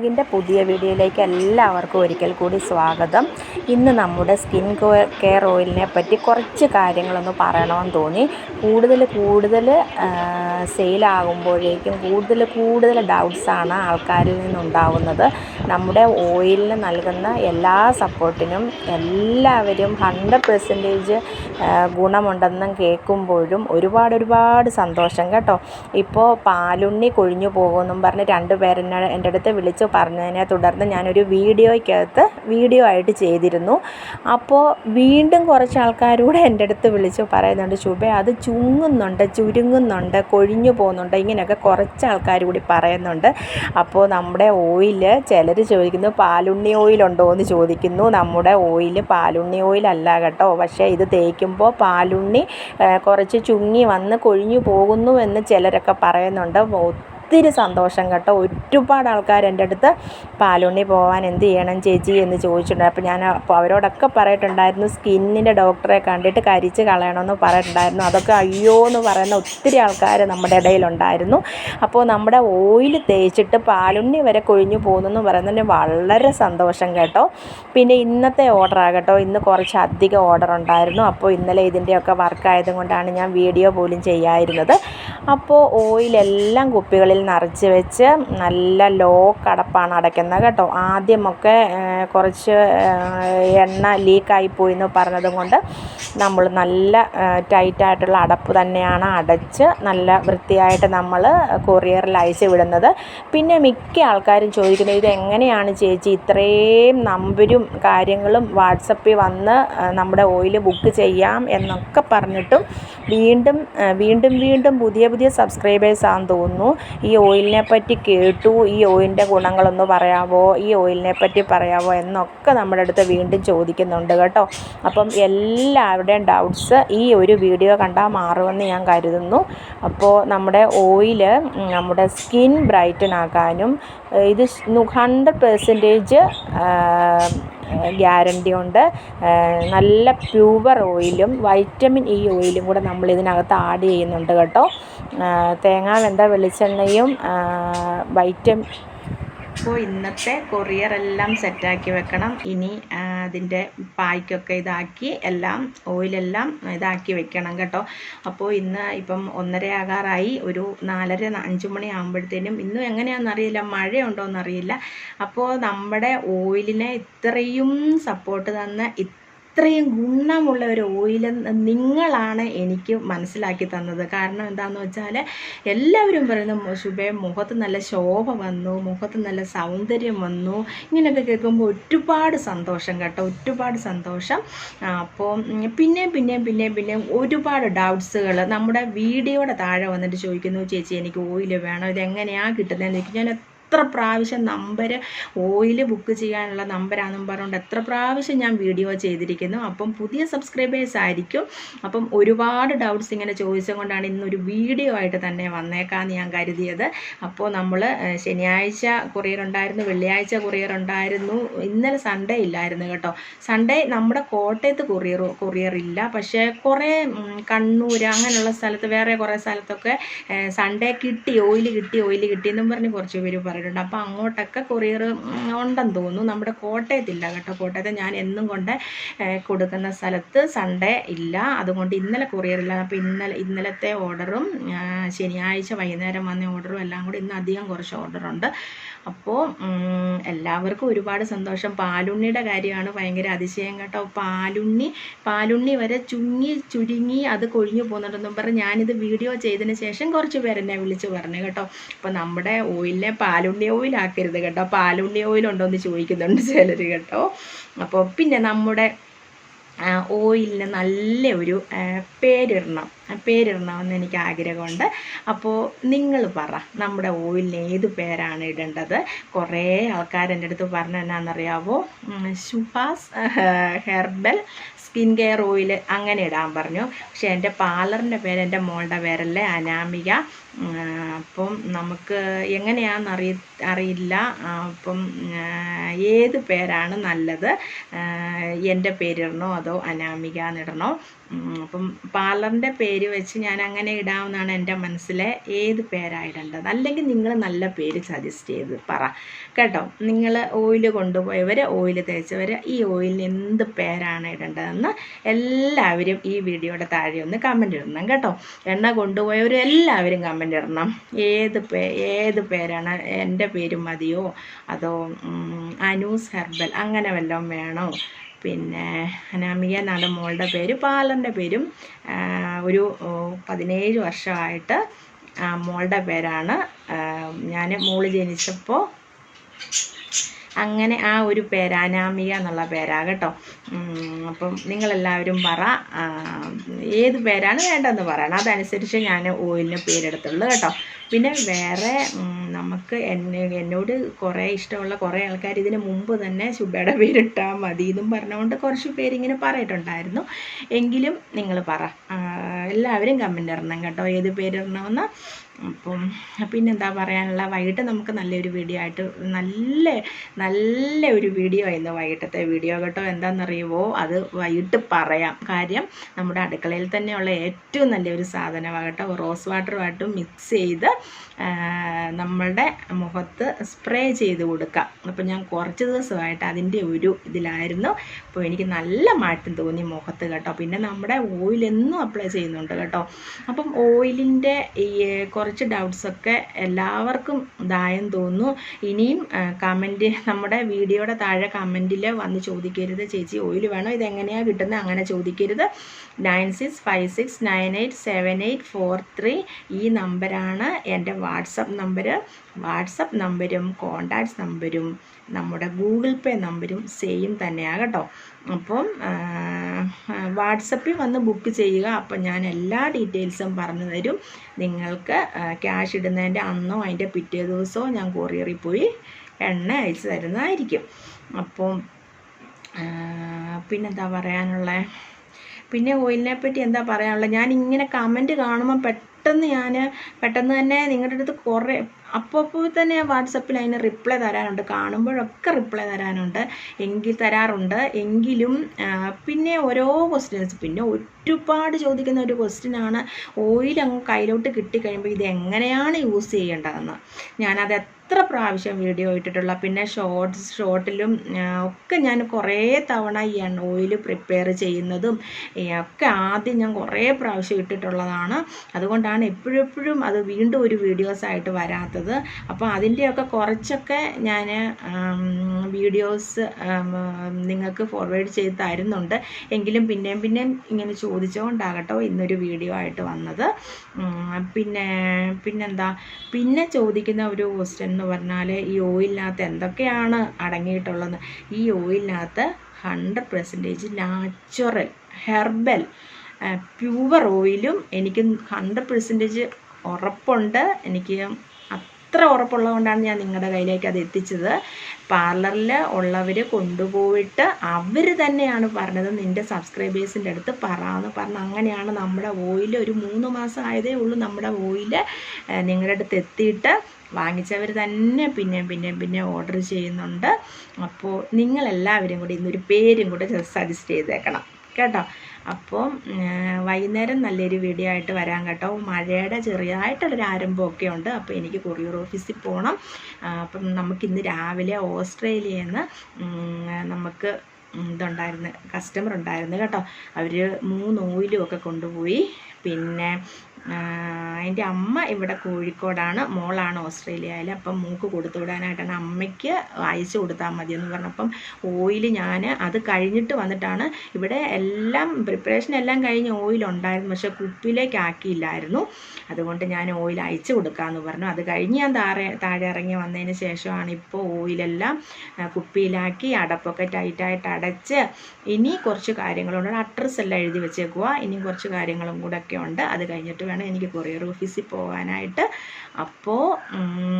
വ്ളോഗിന്റെ പുതിയ വീഡിയോയിലേക്ക് എല്ലാവർക്കും ഒരിക്കൽ കൂടി സ്വാഗതം. ഇന്ന് നമ്മുടെ സ്കിൻ കെയർ ഓയിലിനെ പറ്റി കുറച്ച് കാര്യങ്ങളൊന്ന് പറയണമെന്ന് തോന്നി. കൂടുതൽ കൂടുതൽ സെയിലാകുമ്പോഴേക്കും കൂടുതൽ കൂടുതൽ ഡൗട്ട്സാണ് ആൾക്കാരിൽ നിന്നുണ്ടാവുന്നത്. നമ്മുടെ ഓയിലിന് നൽകുന്ന എല്ലാ സപ്പോർട്ടിനും എല്ലാവരും ഹൺഡ്രഡ് പെർസെന്റേജ് ഗുണമുണ്ടെന്നും കേൾക്കുമ്പോഴും ഒരുപാട് ഒരുപാട് സന്തോഷം കേട്ടോ. ഇപ്പോൾ പാലുണ്ണി കൊഴിഞ്ഞു പോകുമെന്നും പറഞ്ഞ് രണ്ട് പേരെന്നെ എന്റെ അടുത്ത് വിളിച്ച് പറഞ്ഞതിനെ തുടർന്ന് ഞാനൊരു വീഡിയോയ്ക്കകത്ത് വീഡിയോ ആയിട്ട് ചെയ്തിരുന്നു. അപ്പോൾ വീണ്ടും കുറച്ച് ആൾക്കാരൂടെ എന്റെ അടുത്ത് വിളിച്ച് പറയുന്നുണ്ട് ശുഭ അത് ചുങ്ങുന്നുണ്ട് ചുരുങ്ങുന്നുണ്ട് കൊഴിഞ്ഞു പോകുന്നുണ്ട് ഇങ്ങനെയൊക്കെ കുറച്ച് ആൾക്കാർ കൂടി പറയുന്നുണ്ട്. അപ്പോൾ നമ്മുടെ ഓയിൽ ചിലർ ചോദിക്കുന്നു പാലുണ്ണി ഓയിലുണ്ടോ? എന്ന് ചോദിക്കുന്നു. നമ്മുടെ ഓയിൽ പാലുണ്ണി ഓയിലല്ല കേട്ടോ. പക്ഷേ ഇത് തേക്കുമ്പോൾ പാലുണ്ണി കുറച്ച് ചുങ്ങി വന്ന് കൊഴിഞ്ഞു പോകുന്നു എന്ന് ചിലരൊക്കെ പറയുന്നുണ്ട്. ഒത്തിരി സന്തോഷം കേട്ടോ. ഒരുപാട് ആൾക്കാർ എന്റെ അടുത്ത് പാലുണ്ണി പോകാൻ എന്ത് ചെയ്യണം ചേച്ചി എന്ന് ചോദിച്ചിട്ടുണ്ട്. അപ്പോൾ ഞാൻ അപ്പോൾ അവരോടൊക്കെ പറഞ്ഞിട്ടുണ്ടായിരുന്നു സ്കിന്നിന്റെ ഡോക്ടറെ കണ്ടിട്ട് കരിച്ച് കളയണമെന്ന് പറഞ്ഞിട്ടുണ്ടായിരുന്നു. അതൊക്കെ അയ്യോ എന്ന് പറയുന്ന ഒത്തിരി ആൾക്കാർ നമ്മുടെ ഇടയിലുണ്ടായിരുന്നു. അപ്പോൾ നമ്മുടെ ഓയിൽ തേച്ചിട്ട് പാലുണ്ണി വരെ കൊഴിഞ്ഞു പോകുന്നു പറയുന്നതിന് വളരെ സന്തോഷം കേട്ടോ. പിന്നെ ഇന്നത്തെ ഓർഡർ ആകട്ടോ ഇന്ന് കുറച്ച് അധികം ഓർഡർ ഉണ്ടായിരുന്നു. അപ്പോൾ ഇന്നലെ ഇതിന്റെയൊക്കെ വർക്ക് ആയതുകൊണ്ടാണ് ഞാൻ വീഡിയോ പോലും ചെയ്യാതിരുന്നത് അപ്പോൾ ഓയിലെല്ലാം കുപ്പികളിൽ നിറച്ച് വെച്ച് നല്ല ലോ കടപ്പാണ് അടയ്ക്കുന്നത് കേട്ടോ. ആദ്യമൊക്കെ കുറച്ച് എണ്ണ ലീക്കായി പോയി എന്ന് പറഞ്ഞതും കൊണ്ട് നമ്മൾ നല്ല ടൈറ്റായിട്ടുള്ള അടപ്പ് തന്നെയാണ് അടച്ച് നല്ല വൃത്തിയായിട്ട് നമ്മൾ കൊറിയറിൽ അയച്ച് വിടുന്നത്. പിന്നെ മിക്ക ആൾക്കാരും ചോദിക്കുന്നത് ഇത് എങ്ങനെയാണ് ചേച്ചി? ഇത്രയും നമ്പരും കാര്യങ്ങളും വാട്സപ്പിൽ വന്ന് നമ്മുടെ ഓയിൽ ബുക്ക് ചെയ്യാം എന്നൊക്കെ പറഞ്ഞിട്ടും വീണ്ടും വീണ്ടും വീണ്ടും പുതിയ പുതിയ സബ്സ്ക്രൈബേഴ്സ് ആണെന്ന് തോന്നുന്നു. ഈ ഓയിലിനെ പറ്റി കേട്ടു ഈ ഓയിലിന്റെ ഗുണങ്ങളൊന്ന് പറയാമോ ഈ ഓയിലിനെ പറ്റി പറയാമോ എന്നൊക്കെ നമ്മുടെ അടുത്ത് വീണ്ടും ചോദിക്കുന്നുണ്ട് കേട്ടോ. അപ്പം എല്ലാവരുടെയും ഡൗട്ട്സ് ഈ ഒരു വീഡിയോ കണ്ടാൽ മാറുമെന്ന് ഞാൻ കരുതുന്നു. അപ്പോൾ നമ്മുടെ ഓയിൽ നമ്മുടെ സ്കിൻ ബ്രൈറ്റൻ ആക്കാനും ഇത് ഹൺഡ്രഡ് പെർസെന്റേജ് ഗ്യാരണ്ടി ഉണ്ട്. നല്ല പ്യുവർ ഓയിലും വൈറ്റമിൻ ഇ ഓയിലും കൂടെ നമ്മൾ ഇതിനകത്ത് ആഡ് ചെയ്യുന്നുണ്ട് കേട്ടോ. തേങ്ങാ വെന്ത വെളിച്ചെണ്ണയും വൈറ്റമിൻ അപ്പോൾ ഇന്നത്തെ കൊറിയർ എല്ലാം സെറ്റാക്കി വെക്കണം. ഇനി അതിന്റെ പായ്ക്കൊക്കെ ഇതാക്കി എല്ലാം ഓയിലെല്ലാം ഇതാക്കി വെക്കണം കേട്ടോ. അപ്പോൾ ഇന്ന് ഇപ്പം ഒന്നര ആകാറായി. ഒരു നാലര അഞ്ച് മണി ആകുമ്പോഴത്തേനും ഇന്നും എങ്ങനെയാണെന്നറിയില്ല മഴയുണ്ടോ എന്നറിയില്ല അപ്പോൾ നമ്മുടെ ഓയിലിനെ ഇത്രയും സപ്പോർട്ട് തന്ന ഇത്രയും ഗുണമുള്ള ഒരു ഓയിൽ നിങ്ങളാണ് എനിക്ക് മനസ്സിലാക്കി തന്നത്. കാരണം എന്താണെന്ന് വെച്ചാൽ എല്ലാവരും പറയുന്ന ശുഭേ മുഖത്ത് നല്ല ശോഭ വന്നു മുഖത്ത് നല്ല സൗന്ദര്യം വന്നു. ഇങ്ങനെയൊക്കെ കേൾക്കുമ്പോൾ ഒരുപാട് സന്തോഷം കേട്ടോ ഒരുപാട് സന്തോഷം. അപ്പോൾ പിന്നെയും പിന്നെയും പിന്നെയും പിന്നെയും ഒരുപാട് ഡൗട്ട്സുകൾ നമ്മുടെ വീഡിയോയുടെ താഴെ വന്നിട്ട് ചോദിക്കുന്നു ചേച്ചി എനിക്ക് ഓയിൽ വേണം? ഇതെങ്ങനെയാണ് കിട്ടുന്നതെന്ന് ഞാൻ എത്ര പ്രാവശ്യം നമ്പർ ഓയിൽ ബുക്ക് ചെയ്യാനുള്ള നമ്പരാണെന്നും പറഞ്ഞുകൊണ്ട് എത്ര പ്രാവശ്യം ഞാൻ വീഡിയോ ചെയ്തിരിക്കുന്നു. അപ്പം പുതിയ സബ്സ്ക്രൈബേഴ്സ് ആയിരിക്കും. അപ്പം ഒരുപാട് ഡൗട്ട്സ് ഇങ്ങനെ ചോദിച്ചത് കൊണ്ടാണ് ഇന്നൊരു വീഡിയോ ആയിട്ട് തന്നെ വന്നേക്കാമെന്ന് ഞാൻ കരുതിയത്. അപ്പോൾ നമ്മൾ ശനിയാഴ്ച കൊറിയർ ഉണ്ടായിരുന്നു വെള്ളിയാഴ്ച കൊറിയർ ഉണ്ടായിരുന്നു. ഇന്നലെ സൺഡേ ഇല്ലായിരുന്നു കേട്ടോ. സൺഡേ നമ്മുടെ കോട്ടയത്ത് കൊറിയർ കൊറിയർ ഇല്ല. പക്ഷേ കുറേ കണ്ണൂർ അങ്ങനെയുള്ള സ്ഥലത്ത് വേറെ കുറേ സ്ഥലത്തൊക്കെ സൺഡേ കിട്ടി ഓയിൽ കിട്ടി ഓയിൽ കിട്ടിയെന്നും പറഞ്ഞ് കുറച്ച് പേര് പറയും പറഞ്ഞിട്ടുണ്ട് അപ്പോൾ അങ്ങോട്ടൊക്കെ കൊറിയർ ഉണ്ടെന്ന് തോന്നുന്നു. നമ്മുടെ കോട്ടയത്തില്ല കേട്ടോ. കോട്ടയത്ത് ഞാൻ എന്നും കൊണ്ട് കൊടുക്കുന്ന സ്ഥലത്ത് സൺഡേ ഇല്ല. അതുകൊണ്ട് ഇന്നലെ കൊറിയർ ഇല്ല. അപ്പോൾ ഇന്നലെ ഇന്നലത്തെ ഓർഡറും ശനിയാഴ്ച വൈകുന്നേരം വന്ന ഓർഡറും എല്ലാം കൂടി ഇന്ന് അധികം കുറച്ച് ഓർഡറുണ്ട് അപ്പോൾ എല്ലാവർക്കും ഒരുപാട് സന്തോഷം. പാലുണ്ണിയുടെ കാര്യമാണ് ഭയങ്കര അതിശയം കേട്ടോ. പാലുണ്ണി പാലുണ്ണി വരെ ചുങ്ങി ചുരുങ്ങി അത് കൊഴിഞ്ഞു പോകുന്നുണ്ടെന്നും പറഞ്ഞ് ഞാനിത് വീഡിയോ ചെയ്തതിന് ശേഷം കുറച്ച് പേരെന്നെ വിളിച്ച് പറഞ്ഞു കേട്ടോ. അപ്പോൾ നമ്മുടെ ഓയിലിനെ പാലുണ്ണി ഓയിലാക്കരുത് കേട്ടോ. പാലുണ്ണി ഓയിലുണ്ടോ എന്ന് ചോദിക്കുന്നുണ്ട് ചിലർ കേട്ടോ. അപ്പോൾ പിന്നെ നമ്മുടെ ഓയിലിന് നല്ല ഒരു പേരിടണം. പേരിടണമെന്ന് എനിക്ക് ആഗ്രഹമുണ്ട്. അപ്പോൾ നിങ്ങൾ പറ നമ്മുടെ ഓയിലിന് ഏത് പേരാണ് ഇടേണ്ടത്? കുറേ ആൾക്കാർ എന്റെ അടുത്ത് പറഞ്ഞ എന്നാണെന്നറിയാവോ Subhas herbal skin care oil അങ്ങനെ ഇടാൻ പറഞ്ഞു. പക്ഷേ എന്റെ പാർലറിന്റെ പേര് എന്റെ മോളുടെ പേരല്ലേ? അനാമിക. അപ്പം നമുക്ക് എങ്ങനെയാണെന്ന് അറിയ അറിയില്ല. അപ്പം ഏത് പേരാണ് നല്ലത്? എന്റെ പേരിടണോ അതോ അനാമിക എന്നിടണോ അപ്പം പാർലറിന്റെ പേര് വെച്ച് ഞാൻ അങ്ങനെ ഇടാമെന്നാണ് എന്റെ മനസ്സിലെ ഏത് പേരാണ് ഇടേണ്ടത് അല്ലെങ്കിൽ നിങ്ങൾ നല്ല പേര് സജസ്റ്റ് ചെയ്ത് പറ. കേട്ടോ? നിങ്ങൾ ഓയിൽ കൊണ്ടുപോയവർ ഓയിൽ തേച്ചവർ ഈ ഓയിലിന് എന്ത് പേരാണ് ഇടേണ്ടതെന്ന് എല്ലാവരും ഈ വീഡിയോയുടെ താഴെ ഒന്ന് കമന്റ് ഇടണം കേട്ടോ. എണ്ണ കൊണ്ടുപോയവർ എല്ലാവരും കമന്റ് ഇടണം. ഏത് പേ ഏത് പേരാണ് എന്റെ പേര് മതിയോ? അതോ അനൂസ് ഹെർബൽ അങ്ങനെ വല്ലതും വേണോ? പിന്നെ അനാമിക എന്നാണ് മോളുടെ പേര് പാലന്റെ പേരും ഒരു പതിനേഴ് വർഷമായിട്ട് മോളുടെ പേരാണ്. ഞാൻ മോൾ ജനിച്ചപ്പോൾ അങ്ങനെ ആ ഒരു പേര് അനാമിക എന്നുള്ള പേരാ കേട്ടോ. അപ്പം നിങ്ങളെല്ലാവരും പറ. ഏത് പേരാണ് വേണ്ടതെന്ന് പറയണം. അതനുസരിച്ച് ഞാൻ ഓയിലിന് പേരെടുത്തുള്ളൂ കേട്ടോ. പിന്നെ വേറെ നമുക്ക് എന്നെ എന്നോട് കുറേ ഇഷ്ടമുള്ള കുറേ ആൾക്കാർ ഇതിന് മുമ്പ് തന്നെ ശുഭയുടെ പേരിട്ടാൽ മതി എന്നും പറഞ്ഞുകൊണ്ട് കുറച്ച് പേരിങ്ങനെ പറയിട്ടുണ്ടായിരുന്നു. എങ്കിലും നിങ്ങൾ പറ. എല്ലാവരും കമന്റ് ഇടണം കേട്ടോ. ഏത് പേരിടണമെന്ന്. അപ്പം പിന്നെന്താ പറയാനുള്ള വൈകിട്ട് നമുക്ക് നല്ലൊരു വീഡിയോ ആയിട്ട് നല്ല നല്ല ഒരു വീഡിയോ ആയിരുന്നു വൈകിട്ടത്തെ വീഡിയോ കേട്ടോ. എന്താണെന്നറിയുമോ അത് വൈകിട്ട് പറയാം. കാര്യം നമ്മുടെ അടുക്കളയിൽ തന്നെയുള്ള ഏറ്റവും നല്ലൊരു സാധനമാകട്ടെ കേട്ടോ. റോസ് വാട്ടറുമായിട്ട് മിക്സ് ചെയ്ത് നമ്മളുടെ മുഖത്ത് സ്പ്രേ ചെയ്ത് കൊടുക്കാം. അപ്പം ഞാൻ കുറച്ച് ദിവസമായിട്ട് അതിന്റെ ഒരു ഇതിലായിരുന്നു. അപ്പോൾ എനിക്ക് നല്ല മാറ്റം തോന്നി മുഖത്ത് കേട്ടോ. പിന്നെ നമ്മുടെ ഓയിലെന്നും അപ്ലൈ ചെയ്യുന്നുണ്ട് കേട്ടോ. അപ്പം ഓയിലിന്റെ ഈ കുറച്ച് ഡൗട്ട്സൊക്കെ എല്ലാവർക്കും ഇതായെന്ന് തോന്നുന്നു. ഇനിയും കമന്റ് നമ്മുടെ വീഡിയോയുടെ താഴെ കമന്റിൽ വന്ന് ചോദിക്കരുത്. ചേച്ചി ഓയിൽ വേണോ? ഇതെങ്ങനെയാണ് കിട്ടുന്നത്? അങ്ങനെ ചോദിക്കരുത്. Nine six five six nine eight seven eight four three ഈ നമ്പറാണ് എന്റെ വാട്സപ്പ് നമ്പർ വാട്സപ്പ് നമ്പരും കോണ്ടാക്ട്സ് നമ്പരും നമ്മുടെ ഗൂഗിൾ പേ നമ്പരും സെയിം തന്നെയാണ് കേട്ടോ. അപ്പം വാട്സപ്പിൽ വന്ന് ബുക്ക് ചെയ്യുക. അപ്പം ഞാൻ എല്ലാ ഡീറ്റെയിൽസും പറഞ്ഞു തരും. നിങ്ങൾക്ക് ക്യാഷ് ഇടുന്നതിന്റെ അന്നോ അതിന്റെ പിറ്റേ ദിവസമോ ഞാൻ കൊറിയറിൽ പോയി എണ്ണ അയച്ചു തരുന്നതായിരിക്കും. അപ്പം പിന്നെന്താ പറയാനുള്ളത് പിന്നെ ഓയിലിനെ പറ്റി എന്താ പറയാനുള്ളത്? ഞാൻ ഇങ്ങനെ കമന്റ് കാണുമ്പോൾ പെട്ടെന്ന് ഞാൻ പെട്ടെന്ന് തന്നെ നിങ്ങളുടെ അടുത്ത് കുറേ അപ്പോൾ തന്നെ വാട്സപ്പിൽ അതിന് റിപ്ലൈ തരാനുണ്ട്. കാണുമ്പോഴൊക്കെ റിപ്ലൈ തരാനുണ്ട്. എങ്കിൽ തരാറുണ്ട്. എങ്കിലും പിന്നെ ഓരോ ക്വസ്റ്റ്യൻസ് പിന്നെ ഒരുപാട് ചോദിക്കുന്ന ഒരു ക്വസ്റ്റ്യനാണ് ഓയിൽ അങ്ങ് കയ്യിലോട്ട് കിട്ടിക്കഴിയുമ്പോൾ ഇത് എങ്ങനെയാണ് യൂസ് ചെയ്യേണ്ടതെന്ന്. ഞാനത് എത്ര പ്രാവശ്യം വീഡിയോ ഇട്ടിട്ടുള്ള പിന്നെ ഷോർട്ട്സ് ഷോർട്ടിലും ഒക്കെ ഞാൻ കുറേ തവണ ഈ എണ്ണ ഓയിൽ പ്രിപ്പയർ ചെയ്യുന്നതും ഒക്കെ ആദ്യം ഞാൻ കുറേ പ്രാവശ്യം ഇട്ടിട്ടുള്ളതാണ്. അതുകൊണ്ടാണ് എപ്പോഴും എപ്പോഴും അത് വീണ്ടും ഒരു വീഡിയോസായിട്ട് വരാത്തത്. അപ്പോൾ അതിന്റെയൊക്കെ കുറച്ചൊക്കെ ഞാൻ വീഡിയോസ് നിങ്ങൾക്ക് ഫോർവേഡ് ചെയ്ത് തരുന്നുണ്ട്. എങ്കിലും പിന്നെയും പിന്നെയും ഇങ്ങനെ ചോദിച്ചുകൊണ്ടാകട്ടോ ഇന്നൊരു വീഡിയോ ആയിട്ട് വന്നത്. പിന്നെ പിന്നെന്താ? പിന്നെ ചോദിക്കുന്ന ഒരു ക്വസ്റ്റ്യൻ എന്ന് പറഞ്ഞാൽ ഈ ഓയിലിനകത്ത് എന്തൊക്കെയാണ് അടങ്ങിയിട്ടുള്ളത്? ഈ ഓയിലിനകത്ത് hundred percentage natural herbal pure ഓയിലും എനിക്ക് ഹൺഡ്രഡ് പെർസെന്റേജ് ഉറപ്പുണ്ട്. എനിക്ക് അത്ര ഉറപ്പുള്ളതുകൊണ്ടാണ് ഞാൻ നിങ്ങളുടെ കയ്യിലേക്ക് അത് എത്തിച്ചത്. പാർലറിൽ ഉള്ളവർ കൊണ്ടുപോയിട്ട് അവർ തന്നെയാണ് പറഞ്ഞത് നിന്റെ സബ്സ്ക്രൈബേഴ്സിന്റെ അടുത്ത് പറ എന്ന് പറഞ്ഞ് അങ്ങനെയാണ് നമ്മുടെ ഓയിൽ ഒരു മൂന്ന് മാസം ആയതേ ഉള്ളൂ നമ്മുടെ ഓയിൽ നിങ്ങളുടെ അടുത്ത് എത്തിയിട്ട് വാങ്ങിച്ചവർ തന്നെ പിന്നെയും പിന്നെയും പിന്നെ ഓർഡർ ചെയ്യുന്നുണ്ട്. അപ്പോൾ നിങ്ങളെല്ലാവരും കൂടി ഇന്നൊരു പേരും കൂടെ സജസ്റ്റ് ചെയ്തേക്കണം. കേട്ടോ. അപ്പോൾ വൈകുന്നേരം നല്ലൊരു വീഡിയോ ആയിട്ട് വരാൻ കേട്ടോ. മഴയുടെ ചെറിയതായിട്ടുള്ളൊരു ആരംഭമൊക്കെ ഉണ്ട്. അപ്പോൾ എനിക്ക് കൊറിയർ ഓഫീസിൽ പോകണം അപ്പം നമുക്ക് ഇന്ന് രാവിലെ ഓസ്ട്രേലിയയിൽ നിന്ന് നമുക്ക് ഇതുണ്ടായിരുന്നു കസ്റ്റമർ ഉണ്ടായിരുന്നു കേട്ടോ. അവർ മൂന്ന് ഓയിലും ഒക്കെ കൊണ്ടുപോയി. പിന്നെ അതിന്റെ അമ്മ ഇവിടെ കോഴിക്കോടാണ്. മോളാണ് ഓസ്ട്രേലിയയിൽ അപ്പം മൂക്ക് കൊടുത്തു വിടാനായിട്ടാണ്. അമ്മയ്ക്ക് അയച്ചു കൊടുത്താൽ മതി എന്ന് പറഞ്ഞപ്പം ഓയിൽ ഞാൻ അത് കഴിഞ്ഞിട്ട് വന്നിട്ടാണ് ഇവിടെ എല്ലാം പ്രിപ്പറേഷൻ എല്ലാം കഴിഞ്ഞ് ഓയിൽ ഉണ്ടായിരുന്നു. പക്ഷേ കുപ്പിയിലേക്ക് ആക്കിയില്ലായിരുന്നു. അതുകൊണ്ട് ഞാൻ ഓയിൽ അയച്ചു കൊടുക്കാമെന്ന് പറഞ്ഞു. അത് കഴിഞ്ഞ് ഞാൻ താഴെ താഴെ ഇറങ്ങി വന്നതിന് ശേഷമാണ് ഇപ്പോൾ ഓയിലെല്ലാം കുപ്പിയിലാക്കി അടപ്പൊക്കെ ടൈറ്റായിട്ട് അടച്ച് ഇനി കുറച്ച് കാര്യങ്ങളുണ്ട്. അഡ്രസ്സ് എല്ലാം എഴുതി വെച്ചേക്കുക ഇനി കുറച്ച് കാര്യങ്ങളും കൂടെ ഒക്കെ ഉണ്ട്. അത് കഴിഞ്ഞിട്ട് വേണം എനിക്ക് കൊറിയർ ഓഫീസിൽ പോകാനായിട്ട്. അപ്പോൾ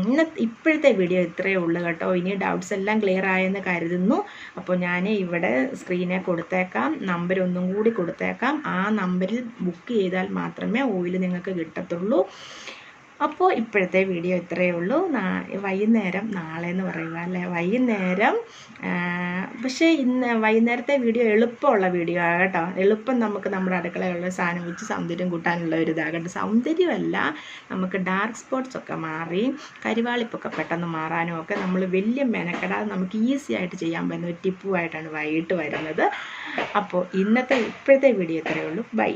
ഇന്ന ഇപ്പോഴത്തെ വീഡിയോ ഇത്രയേ ഉള്ളൂ കേട്ടോ. ഇനി ഡൗട്ട്സ് എല്ലാം ക്ലിയർ ആയെന്ന് കരുതുന്നു. അപ്പോൾ ഞാൻ ഇവിടെ സ്ക്രീനെ കൊടുത്തേക്കാം. നമ്പർ ഒന്നും കൂടി കൊടുത്തേക്കാം. ആ നമ്പറിൽ ബുക്ക് ചെയ്താൽ മാത്രമേ ഓയിൽ നിങ്ങൾക്ക് കിട്ടത്തുള്ളൂ. അപ്പോൾ ഇപ്പോഴത്തെ വീഡിയോ ഇത്രയേ ഉള്ളൂ. വൈകുന്നേരം നാളെ എന്ന് പറയുക അല്ലേ? വൈകുന്നേരം പക്ഷേ ഇന്ന് വൈകുന്നേരത്തെ വീഡിയോ എളുപ്പമുള്ള വീഡിയോ ആകട്ടോ കേട്ടോ. എളുപ്പം നമുക്ക് നമ്മുടെ അടുക്കളയിലുള്ള സാധനം വെച്ച് സൗന്ദര്യം കൂട്ടാനുള്ള ഒരു ഇതാകട്ടെ സൗന്ദര്യമല്ല നമുക്ക് ഡാർക്ക് സ്പോട്ട്സ് ഒക്കെ മാറി കരിവാളിപ്പൊക്കെ പെട്ടെന്ന് മാറാനും ഒക്കെ നമ്മൾ വലിയ മെനക്കെടാതെ നമുക്ക് ഈസി ആയിട്ട് ചെയ്യാൻ പറ്റുന്ന ഒരു ടിപ്പുമായിട്ടാണ് വൈകിട്ട് വരുന്നത്. അപ്പോൾ ഇന്നത്തെ ഇപ്പോഴത്തെ വീഡിയോ ഇത്രയേ ഉള്ളൂ. ബൈ